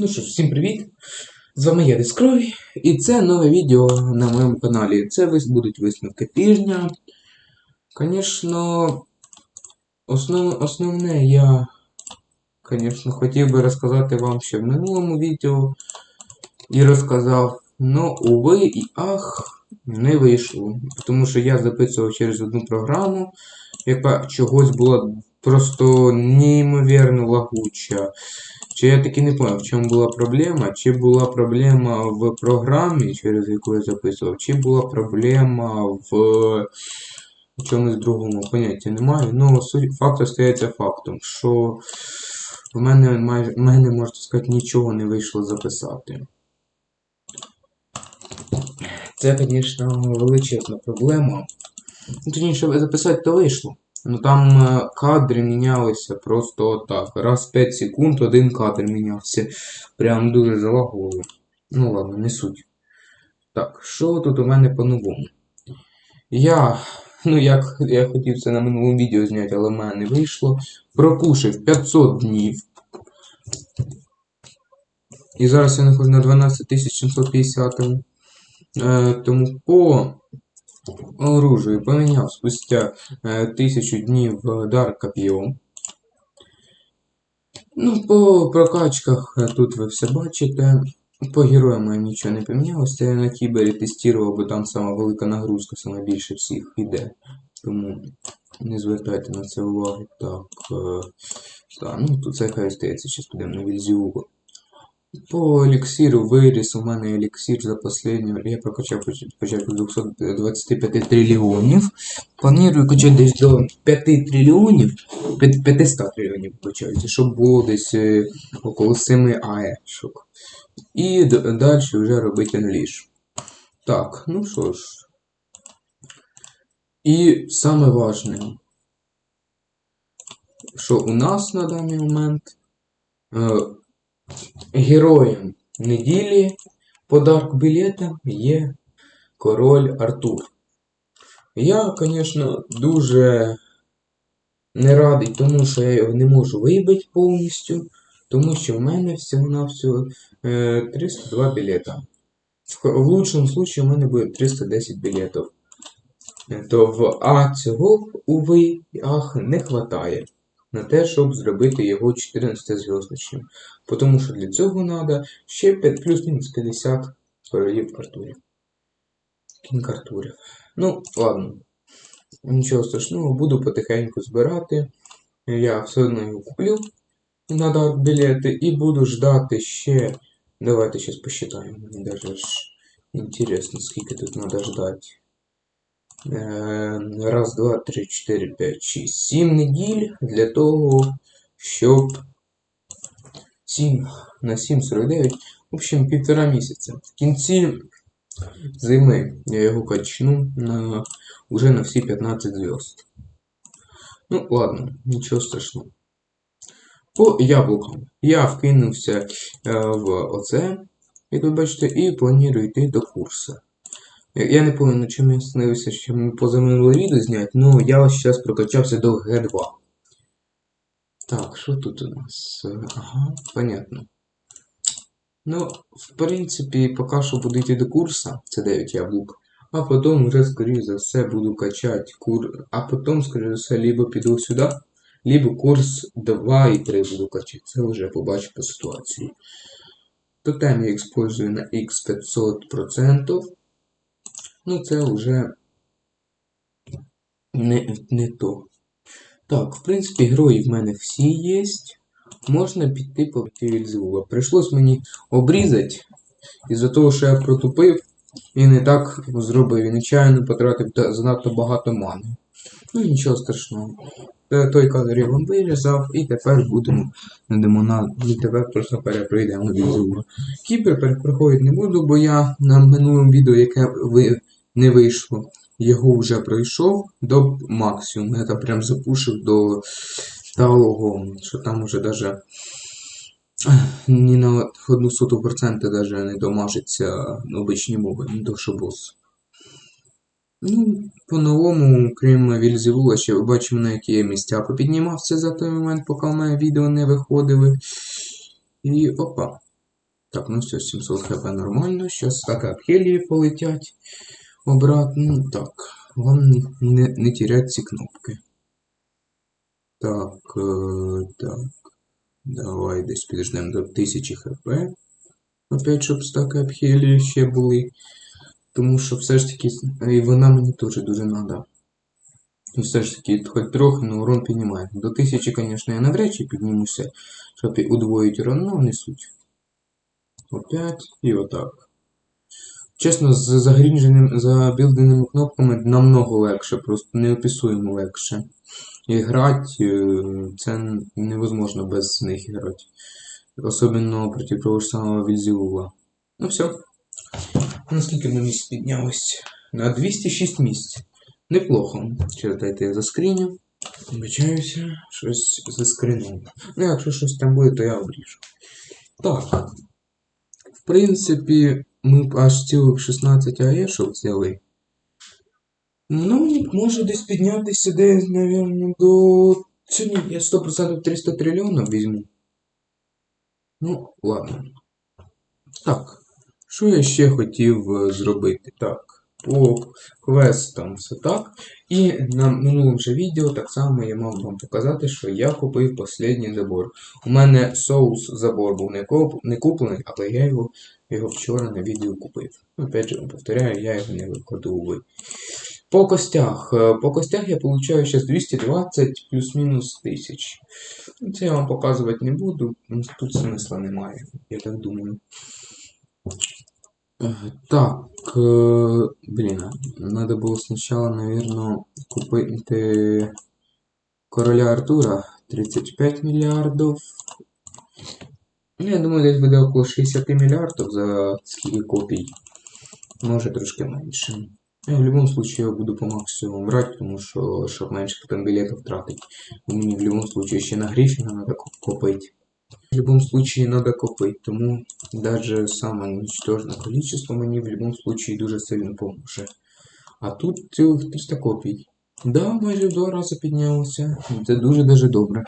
Ну що ж, всім привіт! З вами я Дискрой, і це нове відео на моєму каналі. Це будуть висновки тижня. Звісно, основ, основне я, звісно, хотів би розказати вам ще в минулому відео і розказав, но уви і ах, не вийшло. Тому що я записував через одну програму, яка чогось була просто неймовірно лагуча. Чи я таки не понял, в чому була проблема? Чи була проблема в програмі, через яку я записував, чи була проблема в чомусь другому, поняття немає. Ну, факт остається фактом, що в мене в мене, можна сказати, нічого не вийшло записати. Це, звісно, величезна проблема. Ну, Точніше, записати то вийшло. Ну там е, кадри мінялися просто отак. Раз в 5 секунд один кадр мінявся. Прям дуже залаговував. Ну ладно, не суть. Так, що тут у мене по-новому? Я, ну як я хотів це на минулому відео зняти, але в мене не вийшло. Пропушив 500 днів. І зараз я знаходжусь на 12750. Е, тому по оружию поміняв спустя е, тисячу днів е, дар коп'єм. Ну, по прокачках е, тут ви все бачите. По героям я нічого не помінялося. Я на кібері тестував, бо там сама велика нагрузка, саме більше всіх іде. Тому не звертайте на це уваги. Так. Е, так ну тут це хай стається, зараз підемо на вільзіугу. По еліксиру виріс у мене еліксир за последнього. Я прокачав початку 225 трильйонів. Планую качати десь до 5 трильйонів, 500 трильйонів, вибачайте, щоб було десь е, около 7 аешок. І далі вже робити анліш. Так, ну що ж. І саме важне, що у нас на даний момент. Героєм неділі подарок білета є король Артур. Я, звісно, дуже не радий тому, що я його не можу вибити повністю, тому що в мене всього-навсього е, 302 білета. В, лучшому случае у мене буде 310 білетів. Е, То в А цього, уви, ах, не вистачає на те, щоб зробити його 14 зв'язочним. Тому що для цього треба ще 5 плюс-мінус 50 королів Артурів. Кінг Артурів. Ну, ладно. Нічого страшного, буду потихеньку збирати. Я все одно його куплю на дарк білети і буду ждати ще. Давайте зараз посчитаємо. Мені даже ж інтересно, скільки тут треба ждати. Е, Раз, два, три, чотири, п'ять, шість, сім неділь для того, щоб 7 на 7,49. В общем, півтора місяця. В кінці зими я його качну на, уже на всі 15 зв'язд. Ну, ладно, нічого страшного. По яблукам. Я вкинувся е, в оце, як ви бачите, і планую йти до курсу. Я- не пам'ятаю, чим я снився, що ми позаминуле відео зняти, але я ось зараз прокачався до Г2. Так, що тут у нас? Ага, понятно. Ну, в принципі, поки що буду йти до курсу, це 9 яблук. А потім вже, скоріше за все, буду качати кур. А потім, скоріше за все, либо піду сюди, либо курс 2 і 3 буду качати. Це вже побачу по ситуації. Тотем я использую на x500%. Ну, це вже не, не то. Так, в принципі, герої в мене всі є. Можна піти по Вільзевула. Прийшлось мені обрізати із-за того, що я протупив і не так зробив. І нечайно потратив занадто багато мани. Ну нічого страшного. Той кадр я вам вирізав, і тепер будемо йдемо на і тепер просто перепройдемо Вільзевула. Кіпер перепроходити не буду, бо я на минулому відео, яке ви не вийшло, його вже пройшов до максимуму. Я там прям запушив до того, що там уже даже ні на одну соту процента даже не домажиться обичні мови, не то що бос. Ну, по-новому, крім Вільзевула, ще ви бачимо, на які місця попіднімався за той момент, поки в мене відео не виходили. І опа. Так, ну все, 700 хп нормально. Так Апхелії полетять обратно. Так, вам не, не терять ці кнопки. Так, е, так. Давай десь підождемо до 1000 хп. Опять, щоб стаки Апхелії ще були. Тому що все ж таки, і вона мені теж дуже надо. І все ж таки, хоч трохи, но урон піднімає. До 1000, звісно, я навряд чи піднімуся, щоб і удвоїть урон, но не суть. Опять і отак. Чесно, з загрінженим, забілденими кнопками намного легше, просто неописуємо легше. І грати е, це невозможно без них грати. Особливо проти того ж самого Вільзіула. Ну все. Наскільки ми місць піднялись? На 206 місць. Неплохо. Читайте, я заскріню. Обичаюся, щось заскрінув. Ну, якщо щось там буде, то я обріжу. Так. В принципі, ми б аж цілих 16 аешок взяли. Ну, може десь піднятися десь, мабуть, до. Сьогодні я 100% 300 трильйонів візьму. Ну, ладно. Так. Що я ще хотів е, зробити? Так. По квестам все так. І на минулому же відео так само я мав вам показати, що я купив останній забор. У мене соус забор був не, коп, не куплений, але я його, його вчора на відео купив. Опять же, повторяю, я його не викладу. По костях. Е, По костях я получаю зараз 220 плюс-мінус тисяч. Ну, Це я вам показувати не буду, ну, тут смисла немає, я так думаю. Е, Так, э, блин, надо было сначала, наверное, купить короля Артура 35 миллиардов. Ну, я думаю, десь буде около 60 миллиардов за скільки копій. Може трошки менше. Я в будь-якому случае я буду по максимуму брати, тому що щоб менше потім білетів тратити. Мені в будь-якому случае ще на Гриффіна треба купити. В любом случае надо копить, тому даже самое ничтожное количество мені в любом случае дуже сильно поможе. А тут цілих 300 копій. Да, майже в два рази піднялося. Це дуже даже добре.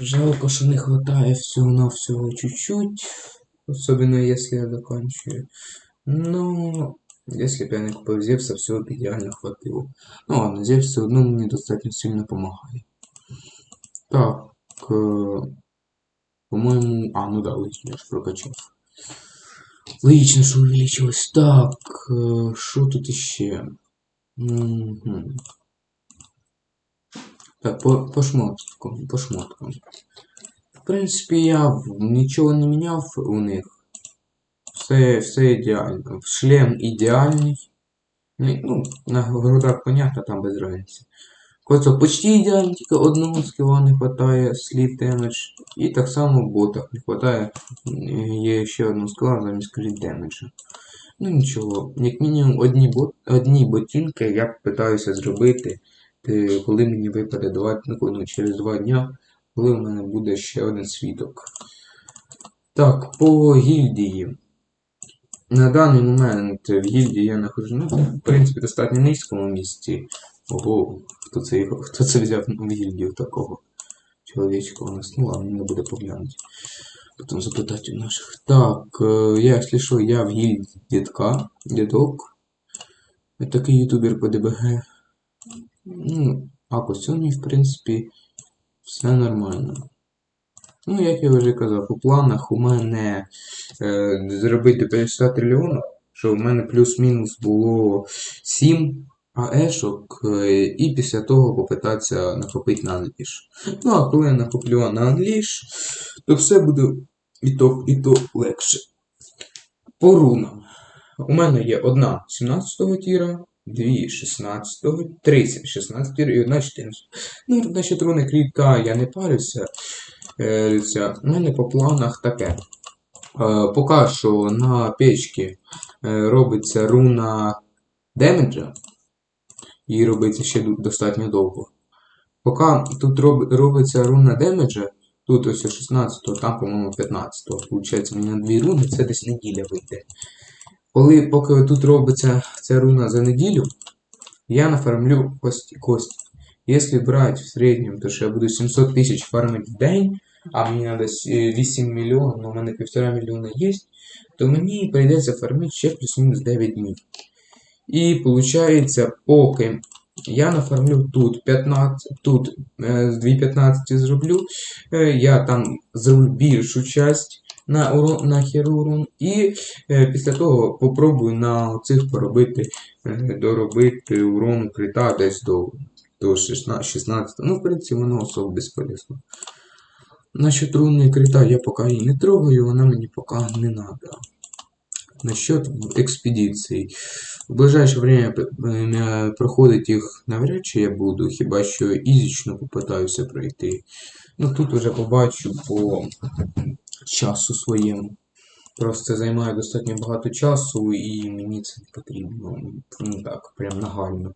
Жалко, що не хватає всього на всього чуть-чуть. Особенно если я заканчиваю. Но если б я не купив Зевса, всього б ідеально хватило. Ну ладно, Зевс все одно мені достатньо сильно помагає. Так. По-моему... А, ну да, логично, я ж прокачав. Логично, що увеличилось. Так, е, що тут іще? Мгм. Так, по, по шмоткам, по шмоткам. В принципі, я нічого не міняв у них. Все, все ідеально. Шлем ідеальний. Ну, Ну, на грудах понятно, там без разницы. Кольцо почти ідеально, тільки одного скіла не вистачає, слід демедж. І так само в ботах не вистачає. Є ще одного скіла замість кріт демеджа. Ну нічого, як мінімум одні, бот, одні ботинки я питаюся зробити, коли мені випаде два, ну, через два дня, коли в мене буде ще один світок. Так, по гільдії. На даний момент в гільдії я нахожу, ну, в принципі, достатньо низькому місці. Ого, хто це, хто це взяв в гільдію такого чоловічка у нас? Ну ладно, не буде поглянути. Потім запитати у наших. Так, е, я, якщо що, я в гільдії дідка, дідок. Я такий ютубер по ДБГ. Ну, а по сьогодні, в принципі, все нормально. Ну, як я вже казав, у планах у мене е, зробити до 500 трильйонів, що в мене плюс-мінус було 7 АЕшок, е, і після того попитатися накопити на англіш. Ну, а коли я накоплю на англіш, то все буде і то, і то легше. По рунам. У мене є одна 17-го тіра, дві 16-го, три 16 і одна 14. Ну, насчет руни кріпка я не парюся. Е, У мене по планах таке. Е, Поки що на печці робиться руна демеджа. Її робиться ще достатньо довго. Поки тут роб- робиться руна демеджа, тут ось 16-го, там, по-моєму, 15-го. Получається, мені на дві руни це десь неділя вийде. Коли поки тут робиться ця руна за неділю, я нафармлю кості. кості. Якщо брати в середньому, то що я буду 700 тисяч фармити в день, а мені треба 8 мільйонів, ну, у мене півтора мільйона є, то мені прийдеться фармити ще плюс-мінус 9 днів. І виходить, поки я нафармлю тут 15, тут е, з 2.15 зроблю, е, я там зроблю більшу часть на, урон, на хірурон, і е, після того попробую на цих поробити, е, доробити урон крита десь до, до 16, 16. Ну, в принципі, воно особо безполезно. Насчет руни крита я поки її не трогаю, вона мені поки не треба. Насчет експедицій. В ближайше время е, проходить їх навряд чи я буду, хіба що ізічно попитаюся пройти. Ну тут уже побачу по часу своєму. Просто займає достатньо багато часу і мені це не потрібно. Ну так, прям нагально.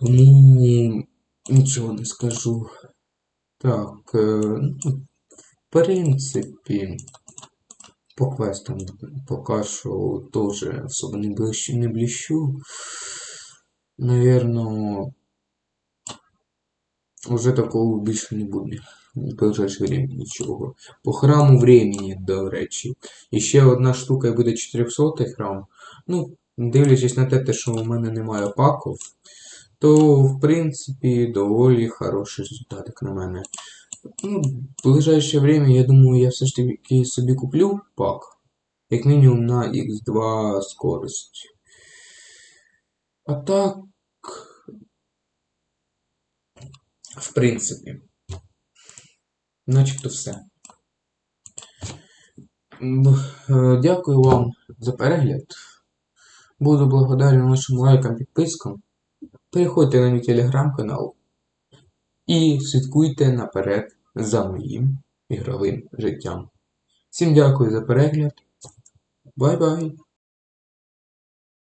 Тому нічого не скажу. Так, е, ну, в принципі, по квестам поки що теж особо не блищу, не бліщу. Наверно, уже такого більше не буде. В ближайше время нічого. По храму времени, до речі. І ще одна штука і буде 400 храм. Ну, дивлячись на те, що у мене немає паків, то, в принципі, доволі хороший результат, на мене. Ну, в ближайше время, я думаю, я все ж таки собі куплю пак. Як мінімум на X2 скорость. А так. В принципі. Начебто все. Е, Дякую вам за перегляд. Буду благодарен вашим лайкам, підпискам. Переходьте на мій телеграм-канал і слідкуйте наперед за моїм ігровим життям. Всім дякую за перегляд. Бай-бай!